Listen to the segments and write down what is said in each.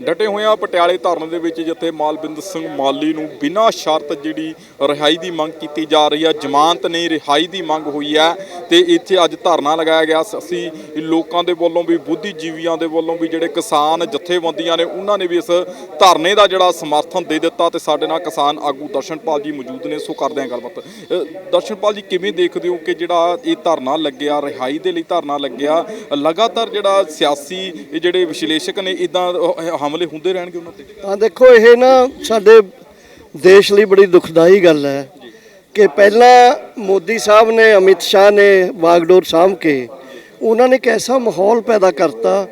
ਡਟੇ ਹੋਏ ਆ ਪਟਿਆਲੇ ਧਰਨੇ ਦੇ ਵਿੱਚ, ਜਿੱਥੇ ਮਾਲਵਿੰਦਰ ਸਿੰਘ ਮਾਲੀ ਨੂੰ ਬਿਨਾਂ ਸ਼ਰਤ ਜਿਹੜੀ ਰਿਹਾਈ ਦੀ ਮੰਗ ਕੀਤੀ ਜਾ ਰਹੀ ਹੈ ਜ਼ਮਾਨਤ ਨਹੀਂ, ਰਿਹਾਈ ਦੀ ਮੰਗ ਹੋਈ ਹੈ ਤੇ ਇੱਥੇ ਅੱਜ ਧਰਨਾ ਲਗਾਇਆ ਗਿਆ। ਅਸੀਂ ਲੋਕਾਂ ਦੇ ਵੱਲੋਂ ਵੀ, ਬੁੱਧੀਜੀਵੀਆਂ ਦੇ ਵੱਲੋਂ ਵੀ, ਜਿਹੜੇ ਕਿਸਾਨ ਜਥੇਬੰਦੀਆਂ ਨੇ, ਉਹਨਾਂ ਨੇ ਵੀ ਇਸ ਧਰਨੇ ਦਾ ਜਿਹੜਾ ਸਮਰਥਨ ਦੇ ਦਿੱਤਾ ਤੇ ਸਾਡੇ ਨਾਲ ਕਿਸਾਨ ਆਗੂ ਦਰਸ਼ਨਪਾਲ ਜੀ ਮੌਜੂਦ ਨੇ। ਸੋ ਕਰਦੇ ਹਾਂ ਗੱਲਬਾਤ। ਦਰਸ਼ਨਪਾਲ ਜੀ, ਕਿਵੇਂ ਦੇਖਦੇ ਹੋ ਕਿ ਜਿਹੜਾ ਇਹ ਧਰਨਾ ਲੱਗਿਆ, ਰਿਹਾਈ ਦੇ ਲਈ ਧਰਨਾ ਲੱਗਿਆ, ਲਗਾਤਾਰ ਜਿਹੜਾ ਸਿਆਸੀ ਇਹ ਜਿਹੜੇ ਵਿਸ਼ਲੇਸ਼ਕ ਨੇ ਇਦਾਂ ਹਮਲੇ ਹੁੰਦੇ ਰਹਿਣਗੇ ਉਹਨਾਂ ਤੇ? ਆ ਦੇਖੋ, ਇਹ ਨਾ ਸਾਡੇ ਦੇਸ਼ ਲਈ ਬੜੀ ਦੁਖਦਾਈ ਗੱਲ ਹੈ ਕਿ ਪਹਿਲਾਂ ਮੋਦੀ ਸਾਹਿਬ ਨੇ, ਅਮਿਤ ਸ਼ਾਹ ਨੇ ਬਾਗਡੋਰ ਸਾਂਭ ਕੇ ਉਹਨਾਂ ਨੇ ਇੱਕ ਐਸਾ ਮਾਹੌਲ ਪੈਦਾ ਕਰਤਾ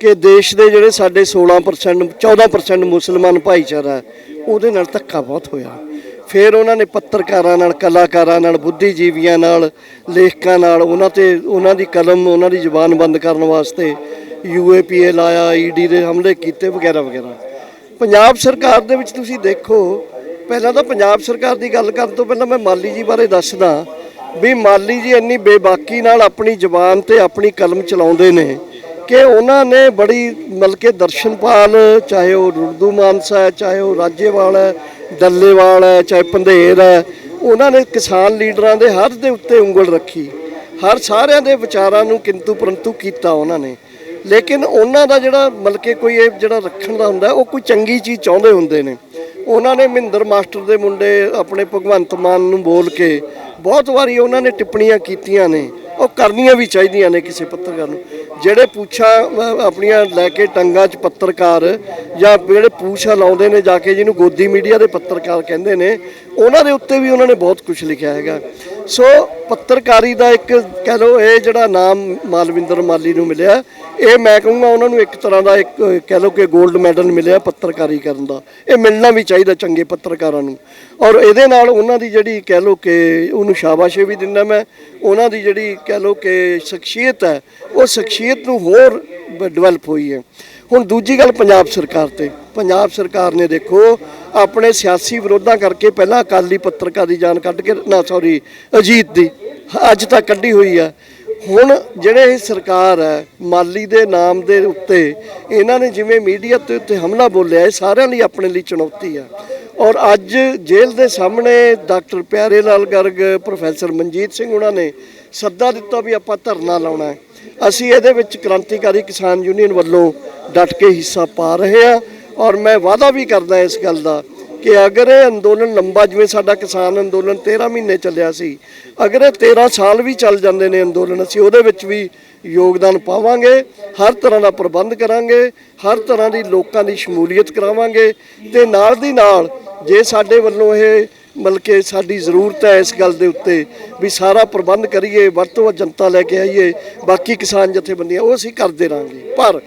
ਕਿ ਦੇਸ਼ ਦੇ ਜਿਹੜੇ ਸਾਡੇ 16% 14% ਮੁਸਲਮਾਨ ਭਾਈਚਾਰਾ ਉਹਦੇ ਨਾਲ ਧੱਕਾ ਬਹੁਤ ਹੋਇਆ। ਫਿਰ ਉਹਨਾਂ ਨੇ ਪੱਤਰਕਾਰਾਂ ਨਾਲ, ਕਲਾਕਾਰਾਂ ਨਾਲ, ਬੁੱਧੀਜੀਵੀਆਂ ਨਾਲ, ਲੇਖਕਾਂ ਨਾਲ ਉਹਨਾਂ ਤੇ ਉਹਨਾਂ ਦੀ ਕਲਮ, ਉਹਨਾਂ ਦੀ ਜ਼ੁਬਾਨ ਬੰਦ ਕਰਨ ਵਾਸਤੇ ਯੂਏਪੀਏ ਲਾਇਆ ਈਡੀ ਦੇ ਹਮਲੇ ਕੀਤੇ ਵਗੈਰਾ ਵਗੈਰਾ। ਪੰਜਾਬ ਸਰਕਾਰ ਦੇ ਵਿੱਚ ਤੁਸੀਂ ਦੇਖੋ, ਪਹਿਲਾਂ ਤਾਂ ਪੰਜਾਬ ਸਰਕਾਰ ਦੀ ਗੱਲ ਕਰਨ ਤੋਂ ਪਹਿਲਾਂ ਮੈਂ ਮਾਲੀ ਜੀ ਬਾਰੇ ਦੱਸਦਾ ਵੀ ਮਾਲੀ ਜੀ ਇੰਨੀ ਬੇਬਾਕੀ ਨਾਲ ਆਪਣੀ ਜ਼ੁਬਾਨ ਤੇ ਆਪਣੀ ਕਲਮ ਚਲਾਉਂਦੇ ਨੇ ਕਿ ਉਹਨਾਂ ਨੇ ਬੜੀ ਮਤਲਬ ਕਿ ਦਰਸ਼ਨਪਾਲ, ਚਾਹੇ ਉਹ ਉਰਦੂ ਮਾਨਸਾ ਹੈ, ਚਾਹੇ ਉਹ ਰਾਜੇਵਾਲ ਹੈ ਦੱਲੇਵਾਲ ਹੈ, ਚਾਹੇ ਪੰਧੇਰ ਹੈ, ਉਹਨਾਂ ਨੇ ਕਿਸਾਨ ਲੀਡਰਾਂ ਦੇ ਹੱਥ ਦੇ ਉੱਤੇ ਉਂਗਲ ਰੱਖੀ। ਹਰ ਸਾਰਿਆਂ ਦੇ ਵਿਚਾਰਾਂ ਨੂੰ ਕਿੰਤੂ ਪਰੰਤੂ ਕੀਤਾ ਉਹਨਾਂ ਨੇ। ਲੇਕਿਨ ਉਹਨਾਂ ਦਾ ਜਿਹੜਾ ਮਤਲਬ ਕਿ ਕੋਈ ਇਹ ਜਿਹੜਾ ਰੱਖਣ ਦਾ ਹੁੰਦਾ, ਉਹ ਕੋਈ ਚੰਗੀ ਚੀਜ਼ ਚਾਹੁੰਦੇ ਹੁੰਦੇ ਨੇ। ਉਹਨਾਂ ਨੇ ਮਹਿੰਦਰ ਮਾਸਟਰ ਦੇ ਮੁੰਡੇ, ਆਪਣੇ ਭਗਵੰਤ ਮਾਨ ਨੂੰ ਬੋਲ ਕੇ ਬਹੁਤ ਵਾਰੀ ਉਹਨਾਂ ਨੇ ਟਿੱਪਣੀਆਂ ਕੀਤੀਆਂ ਨੇ। ਉਹ ਕਰਨੀਆਂ ਵੀ ਚਾਹੀਦੀਆਂ ਨੇ ਕਿਸੇ ਪੱਤਰਕਾਰ ਨੂੰ। ਜਿਹੜੇ ਪੂਛਾ ਆਪਣੀਆਂ ਲੈ ਕੇ ਟੰਗਾਂ 'ਚ ਪੱਤਰਕਾਰ ਜਾਂ ਜਿਹੜੇ ਪੂਛਾ ਲਾਉਂਦੇ ਨੇ ਜਾ ਕੇ ਜਿਹਨੂੰ ਗੋਦੀ ਮੀਡੀਆ ਦੇ ਪੱਤਰਕਾਰ ਕਹਿੰਦੇ ਨੇ, ਉਹਨਾਂ ਦੇ ਉੱਤੇ ਵੀ ਉਹਨਾਂ ਨੇ ਬਹੁਤ ਕੁਝ ਲਿਖਿਆ ਹੈਗਾ। ਸੋ ਪੱਤਰਕਾਰੀ ਦਾ ਇੱਕ ਕਹਿ ਲਓ ਇਹ ਜਿਹੜਾ ਨਾਮ ਮਾਲਵਿੰਦਰ ਮਾਲੀ ਨੂੰ ਮਿਲਿਆ, ਇਹ ਮੈਂ ਕਹੂੰਗਾ ਉਹਨਾਂ ਨੂੰ ਇੱਕ ਤਰ੍ਹਾਂ ਦਾ ਇੱਕ ਕਹਿ ਲਓ ਕਿ 골ਡ ਮੈਡਲ ਮਿਲਿਆ ਪੱਤਰਕਾਰੀ ਕਰਨ ਦਾ। ਇਹ ਮਿਲਣਾ ਵੀ ਚਾਹੀਦਾ ਚੰਗੇ ਪੱਤਰਕਾਰਾਂ ਨੂੰ। ਔਰ ਇਹਦੇ ਨਾਲ ਉਹਨਾਂ ਦੀ ਜਿਹੜੀ ਕਹਿ ਲਓ ਕਿ ਉਹਨੂੰ ਸ਼ਾਬਾਸ਼ੇ ਵੀ ਦਿੰਦਾ ਮੈਂ, ਉਹਨਾਂ ਦੀ ਜਿਹੜੀ ਕਹਿ ਲਓ ਕਿ ਸ਼ਖਸੀਅਤ ਹੈ, ਉਹ ਸ਼ਖਸੀਅਤ ਨੂੰ ਹੋਰ ਡਿਵੈਲਪ ਹੋਈ ਹੈ। ਹੁਣ ਦੂਜੀ ਗੱਲ ਪੰਜਾਬ ਸਰਕਾਰ ਤੇ। ਪੰਜਾਬ ਸਰਕਾਰ ਨੇ ਦੇਖੋ, ਆਪਣੇ ਸਿਆਸੀ ਵਿਰੋਧਾਂ ਕਰਕੇ ਪਹਿਲਾਂ ਅਕਾਲੀ ਪੱਤਰਕਾਰ ਦੀ ਜਾਨ ਕੱਢ ਕੇ, ਨਾ ਸੌਰੀ ਅਜੀਤ ਦੀ, ਅੱਜ ਤੱਕ ਕੱਢੀ ਹੋਈ ਹੈ। ਹੁਣ ਜਿਹੜੇ ਇਹ ਸਰਕਾਰ ਹੈ, ਮਾਲੀ ਦੇ ਨਾਮ ਦੇ ਉੱਤੇ, ਇਹਨਾਂ ਨੇ ਜਿਵੇਂ ਮੀਡੀਆ ਤੇ ਉੱਤੇ ਹਮਲਾ ਬੋਲਿਆ, ਇਹ ਸਾਰਿਆਂ ਲਈ ਆਪਣੇ ਲਈ ਚੁਣੌਤੀ ਹੈ। ਔਰ ਅੱਜ ਜੇਲ੍ਹ ਦੇ ਸਾਹਮਣੇ ਡਾਕਟਰ ਪਿਆਰੇ ਲਾਲ ਗਰਗ, ਪ੍ਰੋਫੈਸਰ ਮਨਜੀਤ ਸਿੰਘ ਉਹਨਾਂ ਨੇ ਸੱਦਾ ਦਿੱਤਾ ਵੀ ਆਪਾਂ ਧਰਨਾ ਲਾਉਣਾ ਹੈ। ਅਸੀਂ ਇਹਦੇ ਵਿੱਚ ਕ੍ਰਾਂਤੀਕਾਰੀ ਕਿਸਾਨ ਯੂਨੀਅਨ ਵੱਲੋਂ ਡਟ ਕੇ ਹਿੱਸਾ ਪਾ ਰਹੇ ਹਾਂ ਔਰ ਮੈਂ ਵਾਅਦਾ ਵੀ ਕਰਦਾ ਇਸ ਗੱਲ ਦਾ ਕਿ ਅਗਰ ਇਹ ਅੰਦੋਲਨ ਲੰਬਾ ਜਿਵੇਂ ਸਾਡਾ ਕਿਸਾਨ ਅੰਦੋਲਨ 13 ਮਹੀਨੇ ਚੱਲਿਆ ਸੀ, ਅਗਰ ਇਹ 13 ਸਾਲ ਵੀ ਚੱਲ ਜਾਂਦੇ ਨੇ ਅੰਦੋਲਨ, ਅਸੀਂ ਉਹਦੇ ਵਿੱਚ ਵੀ ਯੋਗਦਾਨ ਪਾਵਾਂਗੇ, ਹਰ ਤਰ੍ਹਾਂ ਦਾ ਪ੍ਰਬੰਧ ਕਰਾਂਗੇ, ਹਰ ਤਰ੍ਹਾਂ ਦੀ ਲੋਕਾਂ ਦੀ ਸ਼ਮੂਲੀਅਤ ਕਰਾਵਾਂਗੇ ਤੇ ਨਾਲ ਦੀ ਨਾਲ ਜੇ ਸਾਡੇ ਵੱਲੋਂ ਇਹ ਮਤਲਬ ਕਿ ਸਾਡੀ ਜ਼ਰੂਰਤ ਹੈ ਇਸ ਗੱਲ ਦੇ ਉੱਤੇ ਵੀ ਸਾਰਾ ਪ੍ਰਬੰਧ ਕਰੀਏ, ਵੱਧ ਤੋਂ ਵੱਧ ਜਨਤਾ ਲੈ ਕੇ ਆਈਏ, ਬਾਕੀ ਕਿਸਾਨ ਜਥੇਬੰਦੀਆਂ, ਉਹ ਅਸੀਂ ਕਰਦੇ ਰਾਂਗੇ। ਪਰ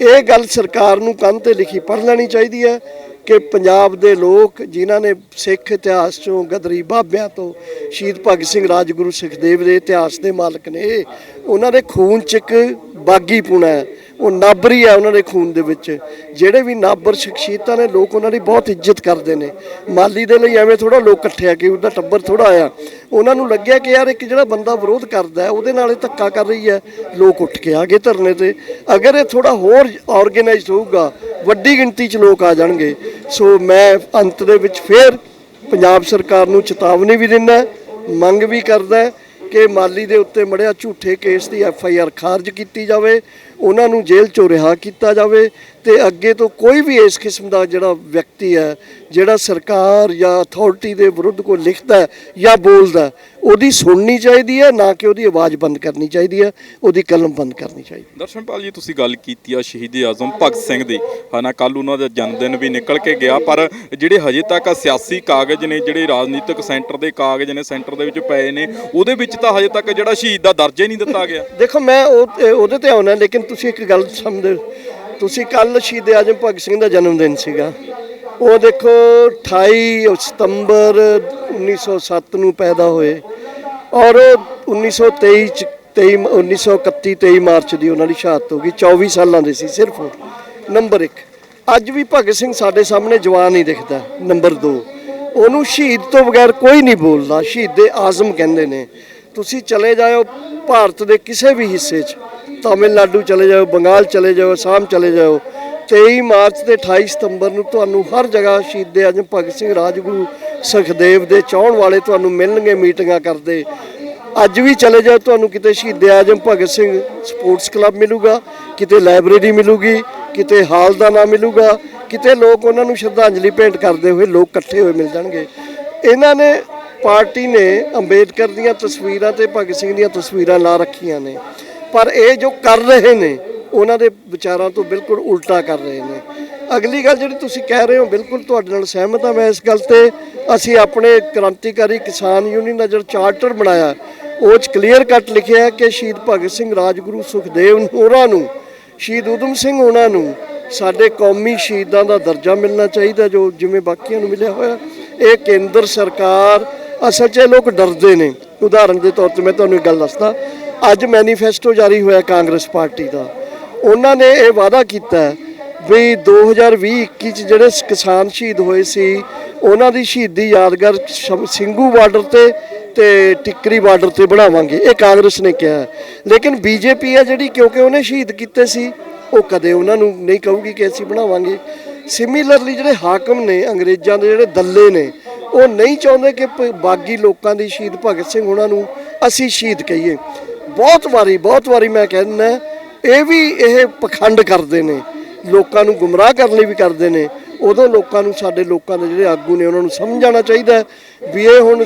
ਇਹ ਗੱਲ ਸਰਕਾਰ ਨੂੰ ਕੰਨ ਤੇ ਲਿਖੀ ਪੜ੍ਹ ਲੈਣੀ ਚਾਹੀਦੀ ਹੈ ਕਿ ਪੰਜਾਬ ਦੇ ਲੋਕ ਜਿਨ੍ਹਾਂ ਨੇ ਸਿੱਖ ਇਤਿਹਾਸ ਚੋਂ ਗਦਰੀ ਬਾਬਿਆਂ ਤੋਂ ਸ਼ਹੀਦ ਭਗਤ ਸਿੰਘ ਰਾਜਗੁਰੂ ਸੁਖਦੇਵ ਦੇ ਇਤਿਹਾਸ ਦੇ ਮਾਲਕ ਨੇ, ਉਹਨਾਂ ਦੇ ਖੂਨ ਚ ਇੱਕ ਬਾਗੀ ਪੁਣਾ ਹੈ। ਉਹ ਨਾਬਰੀ ਆ ਉਹਨਾਂ ਦੇ ਖੂਨ ਦੇ ਵਿੱਚ। ਜਿਹੜੇ ਵੀ ਨਾਬਰ ਸ਼ਖਸੀਅਤਾਂ ਨੇ, ਲੋਕ ਉਹਨਾਂ ਦੀ ਬਹੁਤ ਇੱਜ਼ਤ ਕਰਦੇ ਨੇ। ਮਾਲੀ ਦੇ ਲਈ ਐਵੇਂ ਥੋੜਾ ਲੋਕ ਇਕੱਠੇ ਆ ਕਿ ਉਹਦਾ ਟੱਬਰ ਥੋੜਾ ਆਇਆ। ਉਹਨਾਂ ਨੂੰ ਲੱਗਿਆ ਕਿ ਯਾਰ ਇੱਕ ਜਿਹੜਾ ਬੰਦਾ ਵਿਰੋਧ ਕਰਦਾ ਹੈ, ਉਹਦੇ ਨਾਲ ਇਹ ਧੱਕਾ ਕਰ ਰਹੀ ਹੈ। ਲੋਕ ਉੱਠ ਕੇ ਆ ਗਏ ਧਰਨੇ ਤੇ। ਅਗਰ ਇਹ ਥੋੜਾ ਹੋਰ ਆਰਗੇਨਾਈਜ਼ਡ ਹੋਊਗਾ, ਵੱਡੀ ਗਿਣਤੀ 'ਚ ਲੋਕ ਆ ਜਾਣਗੇ। ਸੋ ਮੈਂ ਅੰਤ ਦੇ ਵਿੱਚ ਫੇਰ ਪੰਜਾਬ ਸਰਕਾਰ ਨੂੰ ਚੇਤਾਵਨੀ ਵੀ ਦਿੰਦਾ ਮੰਗ ਵੀ ਕਰਦਾ ਕਿ ਮਾਲੀ ਦੇ ਉੱਤੇ ਮੜਿਆ ਝੂਠੇ ਕੇਸ ਦੀ ਐਫ ਆਈ ਆਰ ਖਾਰਜ ਕੀਤੀ ਜਾਵੇ। ਉਹਨਾਂ ਨੂੰ ਜੇਲ੍ਹ ਚੋਂ ਰਿਹਾ ਕੀਤਾ ਜਾਵੇ ਤੇ ਅੱਗੇ ਤੋਂ ਕੋਈ ਵੀ ਇਸ ਕਿਸਮ ਦਾ ਜਿਹੜਾ ਵਿਅਕਤੀ ਹੈ ਜਿਹੜਾ ਸਰਕਾਰ ਜਾਂ ਅਥਾਰਟੀ ਦੇ ਵਿਰੁੱਧ ਕੋਈ ਲਿਖਦਾ ਜਾਂ ਬੋਲਦਾ ਉਹਦੀ ਸੁਣਨੀ ਚਾਹੀਦੀ ਹੈ ਨਾ ਕਿ ਉਹਦੀ ਆਵਾਜ਼ ਬੰਦ ਕਰਨੀ ਚਾਹੀਦੀ ਹੈ ਉਹਦੀ ਕਲਮ ਬੰਦ ਕਰਨੀ ਚਾਹੀਦੀ ਹੈ। ਦਰਸ਼ਨਪਾਲ ਜੀ ਤੁਸੀਂ ਗੱਲ ਕੀਤੀ ਆ ਸ਼ਹੀਦ ਆਜ਼ਮ ਭਗਤ ਸਿੰਘ ਦੀ। ਹਾਨਾ ਕੱਲ ਉਹਨਾਂ ਦਾ ਜਨਮ ਦਿਨ ਵੀ ਨਿਕਲ ਕੇ ਗਿਆ ਪਰ ਜਿਹੜੇ ਹਜੇ ਤੱਕ ਆ ਸਿਆਸੀ ਕਾਗਜ਼ ਨੇ ਜਿਹੜੇ ਰਾਜਨੀਤਿਕ ਸੈਂਟਰ ਦੇ ਕਾਗਜ਼ ਨੇ ਸੈਂਟਰ ਦੇ ਵਿੱਚ ਪਏ ਨੇ ਉਹਦੇ ਵਿੱਚ ਤਾਂ ਹਜੇ ਤੱਕ ਜਿਹੜਾ ਸ਼ਹੀਦ ਦਾ ਦਰਜਾ ਹੀ ਨਹੀਂ ਦਿੱਤਾ ਗਿਆ। ਦੇਖੋ ਮੈਂ ਉਹਦੇ ਤੇ ਆਉਣਾ ਲੇਕਿਨ ਤੁਸੀਂ ਇੱਕ ਗੱਲ ਸਮਝੋ ਤੁਸੀਂ ਕੱਲ ਸ਼ਹੀਦ ਆਜਮ ਭਗਤ ਸਿੰਘ ਦਾ ਜਨਮ ਦਿਨ ਸੀਗਾ। ਉਹ ਦੇਖੋ 28 ਸਤੰਬਰ 1907 ਨੂੰ ਪੈਦਾ ਹੋਏ ਔਰ ਉਹ 1923 ਚ 23 1931 23 ਮਾਰਚ ਦੀ ਉਹਨਾਂ ਦੀ ਸ਼ਹਾਦਤ ਹੋ ਗਈ। 24 ਸਾਲਾਂ ਦੇ ਸੀ, ਸਿਰਫ ਨੰਬਰ 1 ਅੱਜ ਵੀ ਭਗਤ ਸਿੰਘ ਸਾਡੇ ਸਾਹਮਣੇ ਜਵਾਨ ਹੀ ਦਿਖਦਾ, ਨੰਬਰ 2 ਉਹਨੂੰ ਸ਼ਹੀਦ ਤੋਂ ਬਗੈਰ ਕੋਈ ਨਹੀਂ ਬੋਲਦਾ। ਸ਼ਹੀਦੇ ਆਜ਼ਮ ਕਹਿੰਦੇ ਨੇ, ਤੁਸੀਂ ਚਲੇ ਜਾਓ ਭਾਰਤ ਦੇ ਕਿਸੇ ਵੀ ਹਿੱਸੇ 'ਚ। ਤਾਮਿਲਨਾਡੂ ਚਲੇ ਜਾਓ, ਬੰਗਾਲ ਚਲੇ ਜਾਓ, ਅਸਾਮ ਚਲੇ ਜਾਓ। 23 ਮਾਰਚ ਤੇ 28 ਸਤੰਬਰ ਨੂੰ ਤੁਹਾਨੂੰ ਹਰ ਜਗ੍ਹਾ ਸ਼ਹੀਦ ਆਜਮ ਭਗਤ ਸਿੰਘ ਰਾਜਗੁਰੂ ਸੁਖਦੇਵ ਦੇ ਚਾਹਣ ਵਾਲੇ ਤੁਹਾਨੂੰ ਮਿਲਣਗੇ, ਮੀਟਿੰਗਾਂ ਕਰਦੇ। ਅੱਜ ਵੀ ਚਲੇ ਜਾਓ, ਤੁਹਾਨੂੰ ਕਿਤੇ ਸ਼ਹੀਦ ਆਜਮ ਭਗਤ ਸਿੰਘ ਸਪੋਰਟਸ ਕਲੱਬ ਮਿਲੂਗਾ, ਕਿਤੇ ਲਾਇਬ੍ਰੇਰੀ ਮਿਲੂਗੀ, ਕਿਤੇ ਹਾਲ ਦਾ ਨਾਮ ਮਿਲੂਗਾ, ਕਿਤੇ ਲੋਕ ਉਹਨਾਂ ਨੂੰ ਸ਼ਰਧਾਂਜਲੀ ਭੇਂਟ ਕਰਦੇ ਹੋਏ, ਲੋਕ ਇਕੱਠੇ ਹੋਏ ਮਿਲ ਜਾਣਗੇ। ਇਹਨਾਂ ਨੇ, ਪਾਰਟੀ ਨੇ ਅੰਬੇਦਕਰ ਦੀਆਂ ਤਸਵੀਰਾਂ ਤੇ ਭਗਤ ਸਿੰਘ ਦੀਆਂ ਤਸਵੀਰਾਂ ਲਾ ਰੱਖੀਆਂ ਨੇ। ਪਰ ਇਹ ਜੋ ਕਰ ਰਹੇ ਨੇ, ਉਹਨਾਂ ਦੇ ਵਿਚਾਰਾਂ ਤੋਂ ਬਿਲਕੁਲ ਉਲਟਾ ਕਰ ਰਹੇ ਨੇ। ਅਗਲੀ ਗੱਲ ਜਿਹੜੀ ਤੁਸੀਂ ਕਹਿ ਰਹੇ ਹੋ, ਬਿਲਕੁਲ ਤੁਹਾਡੇ ਨਾਲ ਸਹਿਮਤ ਹਾਂ ਮੈਂ ਇਸ ਗੱਲ ਤੇ। ਅਸੀਂ ਆਪਣੇ ਕ੍ਰਾਂਤੀਕਾਰੀ ਕਿਸਾਨ ਯੂਨੀਅਨ ਦਾ ਜਿਹੜਾ ਚਾਰਟਰ ਬਣਾਇਆ, ਉਹ ਚ ਕਲੀਅਰ ਕੱਟ ਲਿਖਿਆ ਕਿ ਸ਼ਹੀਦ ਭਗਤ ਸਿੰਘ ਰਾਜਗੁਰੂ ਸੁਖਦੇਵ ਹੋਰਾਂ ਨੂੰ, ਸ਼ਹੀਦ ਊਧਮ ਸਿੰਘ ਉਹਨਾਂ ਨੂੰ ਸਾਡੇ ਕੌਮੀ ਸ਼ਹੀਦਾਂ ਦਾ ਦਰਜਾ ਮਿਲਣਾ ਚਾਹੀਦਾ, ਜੋ ਜਿਵੇਂ ਬਾਕੀਆਂ ਨੂੰ ਮਿਲਿਆ ਹੋਇਆ। ਇਹ ਕੇਂਦਰ ਸਰਕਾਰ ਅਸਲ 'ਚ ਲੋਕ ਡਰਦੇ ਨੇ। ਉਦਾਹਰਨ ਦੇ ਤੌਰ ਤੇ ਮੈਂ ਤੁਹਾਨੂੰ ਇੱਕ ਗੱਲ ਦੱਸਦਾ। ਅੱਜ ਮੈਨੀਫੈਸਟੋ ਜਾਰੀ ਹੋਇਆ ਕਾਂਗਰਸ ਪਾਰਟੀ ਦਾ। ਉਹਨਾਂ ਨੇ ਇਹ ਵਾਅਦਾ ਕੀਤਾ ਹੈ ਵੀ 2020-21 ਚ ਜਿਹੜੇ ਕਿਸਾਨ ਸ਼ਹੀਦ ਹੋਏ ਸੀ, ਉਹਨਾਂ ਦੀ ਸ਼ਹੀਦੀ ਯਾਦਗਾਰ ਸ਼ਮ- ਸਿੰਘੂ ਬਾਰਡਰ ਤੇ ਤੇ ਟਿੱਕਰੀ ਬਾਰਡਰ ਤੇ ਬਣਾਵਾਂਗੇ, ਇਹ ਕਾਂਗਰਸ ਨੇ ਕਿਹਾ ਹੈ। ਲੇਕਿਨ ਬੀਜੇਪੀ ਹੈ ਜਿਹੜੀ, ਕਿਉਂਕਿ ਉਹਨੇ ਸ਼ਹੀਦ ਕੀਤੇ ਸੀ, ਉਹ ਕਦੇ ਉਹਨਾਂ ਨੂੰ ਨਹੀਂ ਕਹੂਗੀ ਕਿ ਅਸੀਂ ਬਣਾਵਾਂਗੇ। ਸਿਮਿਲਰਲੀ ਜਿਹੜੇ ਹਾਕਮ ਨੇ, ਅੰਗਰੇਜ਼ਾਂ ਦੇ ਜਿਹੜੇ ਦੱਲੇ ਨੇ, ਉਹ ਨਹੀਂ ਚਾਹੁੰਦੇ ਕਿ ਪ- ਬਾਗੀ ਲੋਕਾਂ ਦੀ ਸ਼ਹੀਦ ਭਗਤ ਸਿੰਘ ਉਹਨਾਂ ਨੂੰ ਅਸੀਂ ਸ਼ਹੀਦ ਕਹੀਏ। ਬਹੁਤ ਵਾਰੀ ਬਹੁਤ ਵਾਰੀ ਮੈਂ ਕਹਿੰਦਾ, ਇਹ ਵੀ ਇਹ ਪਖੰਡ ਕਰਦੇ ਨੇ। ਲੋਕਾਂ ਨੂੰ ਗੁੰਮਰਾਹ ਕਰਨ ਲਈ ਵੀ ਕਰਦੇ ਨੇ। ਉਦੋਂ ਲੋਕਾਂ ਨੂੰ, ਸਾਡੇ ਲੋਕਾਂ ਦੇ ਜਿਹੜੇ ਆਗੂ ਨੇ, ਉਹਨਾਂ ਨੂੰ ਸਮਝਾਉਣਾ ਚਾਹੀਦਾ ਵੀ ਇਹ ਹੁਣ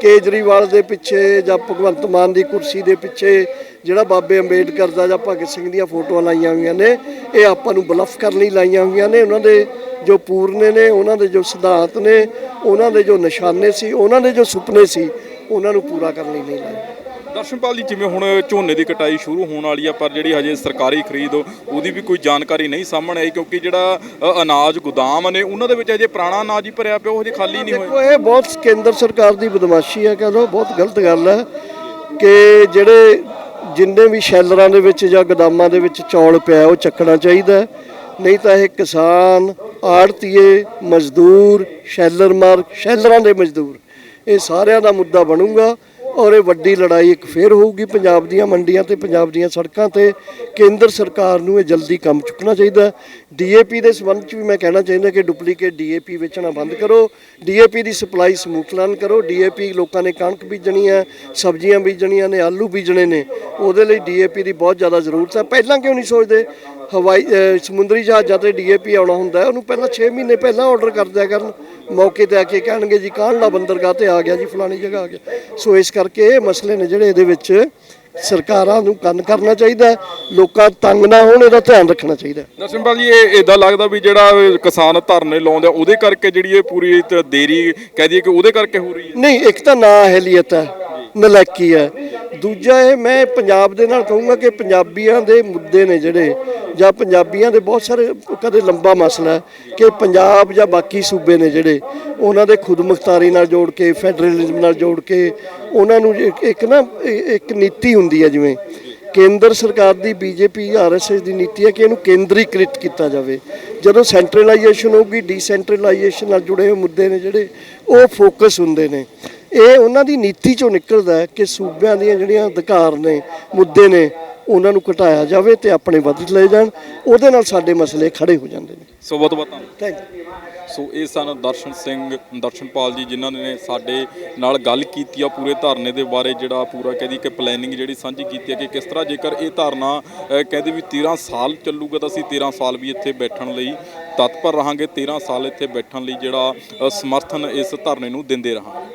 ਕੇਜਰੀਵਾਲ ਦੇ ਪਿੱਛੇ ਜਾਂ ਭਗਵੰਤ ਮਾਨ ਦੀ ਕੁਰਸੀ ਦੇ ਪਿੱਛੇ ਜਿਹੜਾ ਬਾਬੇ ਅੰਬੇਡਕਰ ਦਾ ਜਾਂ ਭਗਤ ਸਿੰਘ ਦੀਆਂ ਫੋਟੋਆਂ ਲਾਈਆਂ ਹੋਈਆਂ ਨੇ, ਇਹ ਆਪਾਂ ਨੂੰ ਬਲਫ ਕਰਨ ਲਈ ਲਾਈਆਂ ਹੋਈਆਂ ਨੇ। ਉਹਨਾਂ ਦੇ ਜੋ ਪੂਰਨੇ ਨੇ, ਉਹਨਾਂ ਦੇ ਜੋ ਸਿਧਾਂਤ ਨੇ, ਉਹਨਾਂ ਦੇ ਜੋ ਨਿਸ਼ਾਨੇ ਸੀ, ਉਹਨਾਂ ਦੇ ਜੋ ਸੁਪਨੇ ਸੀ, ਉਹਨਾਂ ਨੂੰ ਪੂਰਾ ਕਰਨ ਲਈ ਨਹੀਂ ਲਾਏ। ਦਰਸ਼ਨਪਾਲ ਜੀ ਜਿਵੇਂ ਹੁਣ ਝੋਨੇ ਦੀ ਕਟਾਈ ਸ਼ੁਰੂ ਹੋਣ ਵਾਲੀ ਆ ਪਰ ਜਿਹੜੀ ਹਜੇ ਸਰਕਾਰੀ ਖਰੀਦ ਉਹਦੀ ਵੀ ਕੋਈ ਜਾਣਕਾਰੀ ਨਹੀਂ ਸਾਹਮਣੇ ਆਈ ਕਿਉਂਕਿ ਜਿਹੜਾ ਅ, ਅਨਾਜ ਗੋਦਾਮ ਨੇ ਉਹਨਾਂ ਦੇ ਵਿੱਚ ਹਜੇ ਪੁਰਾਣਾ ਅਨਾਜ ਹੀ ਭਰਿਆ ਪਿਆ ਉਹ ਹਜੇ ਖਾਲੀ ਨਹੀਂ ਹੋਇਆ ਦੇਖੋ ਇਹ ਬਹੁਤ ਕੇਂਦਰ ਸਰਕਾਰ ਦੀ ਬਦਮਾਸ਼ੀ ਹੈ ਕਹਿੰਦਾ ਬਹੁਤ ਗਲਤ ਗੱਲ ਹੈ ਕਿ ਜਿਹੜੇ ਜਿੰਨੇ ਵੀ ਸ਼ੈਲਰਾਂ ਦੇ ਵਿੱਚ ਜਾਂ ਗੋਦਾਮਾਂ ਦੇ ਵਿੱਚ ਚੌਲ ਪਿਆ ਉਹ ਚੱਕਣਾ ਚਾਹੀਦਾ ਹੈ। ਨਹੀਂ ਤਾਂ ਇਹ ਕਿਸਾਨ ਆੜਤੀਏ ਮਜ਼ਦੂਰ ਸ਼ੈਲਰ ਮਾਰ ਸ਼ੈਲਰਾਂ ਦੇ ਮਜ਼ਦੂਰ ਇਹ ਸਾਰਿਆਂ ਦਾ ਮੁੱਦਾ ਬਣੂਗਾ ਔਰ ਇਹ ਵੱਡੀ ਲੜਾਈ ਇੱਕ ਫੇਰ ਹੋਊਗੀ ਪੰਜਾਬ ਦੀਆਂ ਮੰਡੀਆਂ ਤੇ ਪੰਜਾਬ ਦੀਆਂ ਸੜਕਾਂ ਤੇ। ਕੇਂਦਰ ਸਰਕਾਰ ਨੂੰ ਇਹ ਜਲਦੀ ਕੰਮ ਚੁੱਕਣਾ ਚਾਹੀਦਾ ਡੀਏਪੀ ਦੇ ਸੰਬੰਧ 'ਚ ਵੀ ਮੈਂ ਕਹਿਣਾ ਚਾਹੁੰਦਾ ਕਿ ਡੁਪਲੀਕੇਟ ਡੀਏਪੀ ਵੇਚਣਾ ਬੰਦ ਕਰੋ। ਡੀਏਪੀ ਦੀ ਸਪਲਾਈ ਸਮੂਥਲਨ ਕਰੋ। ਡੀਏਪੀ ਲੋਕਾਂ ਨੇ ਕਣਕ ਬੀਜਣੀ ਹੈ, ਸਬਜ਼ੀਆਂ ਬੀਜਣੀਆਂ ਨੇ, ਆਲੂ ਬੀਜਣੇ ਨੇ। ਉਹਦੇ ਲਈ ਡੀਏਪੀ ਦੀ ਬਹੁਤ ਜ਼ਿਆਦਾ ਜ਼ਰੂਰਤ ਹੈ। ਪਹਿਲਾਂ ਕਿਉਂ ਨਹੀਂ ਸੋਚਦੇ? ਹਵਾਈ ਸਮੁੰਦਰੀ ਜਹਾਜ਼ਾਂ ਤੇ ਡੀਏਪੀ ਆਉਣਾ ਹੁੰਦਾ ਉਹਨੂੰ ਪਹਿਲਾਂ 6 ਮਹੀਨੇ ਪਹਿਲਾਂ ਆਰਡਰ ਕਰ ਦਿਆ ਕਰਨ। ਮੌਕੇ ਤੇ ਆ ਕੇ ਕਹਿਣਗੇ ਜੀ ਕਾਹਲਾ ਬੰਦਰਗਾਹ ਤੇ ਆ ਗਿਆ ਜੀ, ਫਲਾਣੀ ਜਗ੍ਹਾ ਆ ਗਿਆ। ਸੋ ਇਸ ਕਰਕੇ ਇਹ ਮਸਲੇ ਨੇ ਜਿਹੜੇ ਇਹਦੇ ਵਿੱਚ ਸਰਕਾਰਾਂ ਨੂੰ ਕੰਨ ਕਰਨਾ ਚਾਹੀਦਾ ਲੋਕਾਂ ਤੰਗ ਨਾ ਹੋਣ ਇਹਦਾ ਧਿਆਨ ਰੱਖਣਾ ਚਾਹੀਦਾ। ਦਰਸ਼ਨਪਾਲ ਜੀ ਇਹ ਇਦਾਂ ਲੱਗਦਾ ਵੀ ਜਿਹੜਾ ਕਿਸਾਨ ਧਰਨੇ ਲਾਉਂਦੇ ਆ ਉਹਦੇ ਕਰਕੇ ਜਿਹੜੀ ਇਹ ਪੂਰੀ ਦੇਰੀ ਕਹਿ ਦਈਏ ਕਿ ਉਹਦੇ ਕਰਕੇ ਹੋ ਰਹੀ ਹੈ ਨਹੀਂ ਇੱਕ ਤਾਂ ਨਾ ਅਹਲੀਅਤ ਹੈ ਨਲਾਇਕੀ ਹੈ ਦੂਜਾ ਇਹ ਮੈਂ ਪੰਜਾਬ ਦੇ ਨਾਲ ਕਹੂੰਗਾ ਕਿ ਪੰਜਾਬੀਆਂ ਦੇ ਮੁੱਦੇ ਨੇ ਜਿਹੜੇ ਜਾਂ ਪੰਜਾਬੀਆਂ ਦੇ ਬਹੁਤ ਸਾਰੇ ਕਦੇ ਲੰਬਾ ਮਸਲਾ ਹੈ ਕਿ ਪੰਜਾਬ ਜਾਂ ਬਾਕੀ ਸੂਬੇ ਨੇ ਜਿਹੜੇ ਉਹਨਾਂ ਦੇ ਖੁਦਮੁਖਤਾਰੀ ਨਾਲ ਜੋੜ ਕੇ ਫੈਡਰਲਿਜ਼ਮ ਨਾਲ ਜੋੜ ਕੇ ਉਹਨਾਂ ਨੂੰ ਇੱਕ- ਨਾ ਇੱਕ ਨੀਤੀ ਹੁੰਦੀ ਹੈ ਜਿਵੇਂ ਕੇਂਦਰ ਸਰਕਾਰ ਦੀ ਬੀਜੇਪੀ ਆਰਐਸਐਸ ਦੀ ਨੀਤੀ ਹੈ ਕਿ ਇਹਨੂੰ ਕੇਂਦਰੀਕ੍ਰਿਤ ਕੀਤਾ ਜਾਵੇ। ਜਦੋਂ ਸੈਂਟਰਲਾਈਜੇਸ਼ਨ ਹੋਊਗੀ ਡੀਸੈਂਟਰਲਾਈਜੇਸ਼ਨ ਨਾਲ ਜੁੜੇ ਹੋਏ ਮੁੱਦੇ ਨੇ ਜਿਹੜੇ ਉਹ ਫੋਕਸ ਹੁੰਦੇ ਨੇ। ਇਹ ਉਹਨਾਂ ਦੀ ਨੀਤੀ ਚੋਂ ਨਿਕਲਦਾ ਹੈ ਕਿ ਸੂਬਿਆਂ ਦੀਆਂ ਜਿਹੜੀਆਂ ਅਧਿਕਾਰ ਨੇ ਮੁੱਦੇ ਨੇ ਉਹਨਾਂ ਨੂੰ ਘਟਾਇਆ ਜਾਵੇ ਤੇ ਆਪਣੇ ਵੱਧ ਲਏ ਜਾਣ। ਉਹਦੇ ਨਾਲ ਸਾਡੇ ਮਸਲੇ ਖੜੇ ਹੋ ਜਾਂਦੇ ਨੇ। ਸੋ ਬਹੁਤ ਬਹੁਤ ਧੰਨਵਾਦ। ਥੈਂਕ ਯੂ ਸੋ ਇਹ ਸਨ ਦਰਸ਼ਨ ਸਿੰਘ, ਦਰਸ਼ਨਪਾਲ ਜੀ, ਜਿਨ੍ਹਾਂ ਨੇ ਸਾਡੇ ਨਾਲ ਗੱਲ ਕੀਤੀ ਆ ਪੂਰੇ ਧਰਨੇ ਦੇ ਬਾਰੇ, ਜਿਹੜਾ ਪੂਰਾ ਕਹਿੰਦੀ ਕਿ ਪਲੈਨਿੰਗ ਜਿਹੜੀ ਸਾਂਝੀ ਕੀਤੀ ਹੈ ਕਿ ਕਿਸ ਤਰ੍ਹਾਂ ਜੇਕਰ ਇਹ ਧਰਨਾ ਕਹਿੰਦੇ ਵੀ 13 ਸਾਲ ਚੱਲੂਗਾ ਤਾਂ ਅਸੀਂ 13 ਸਾਲ ਵੀ ਇੱਥੇ ਬੈਠਣ ਲਈ ਤਤਪਰ ਰਹਾਂਗੇ 13 ਸਾਲ ਇੱਥੇ ਬੈਠਣ ਲਈ ਜਿਹੜਾ ਸਮਰਥਨ ਇਸ ਧਰਨੇ ਨੂੰ ਦਿੰਦੇ ਰਹਾਂਗੇ।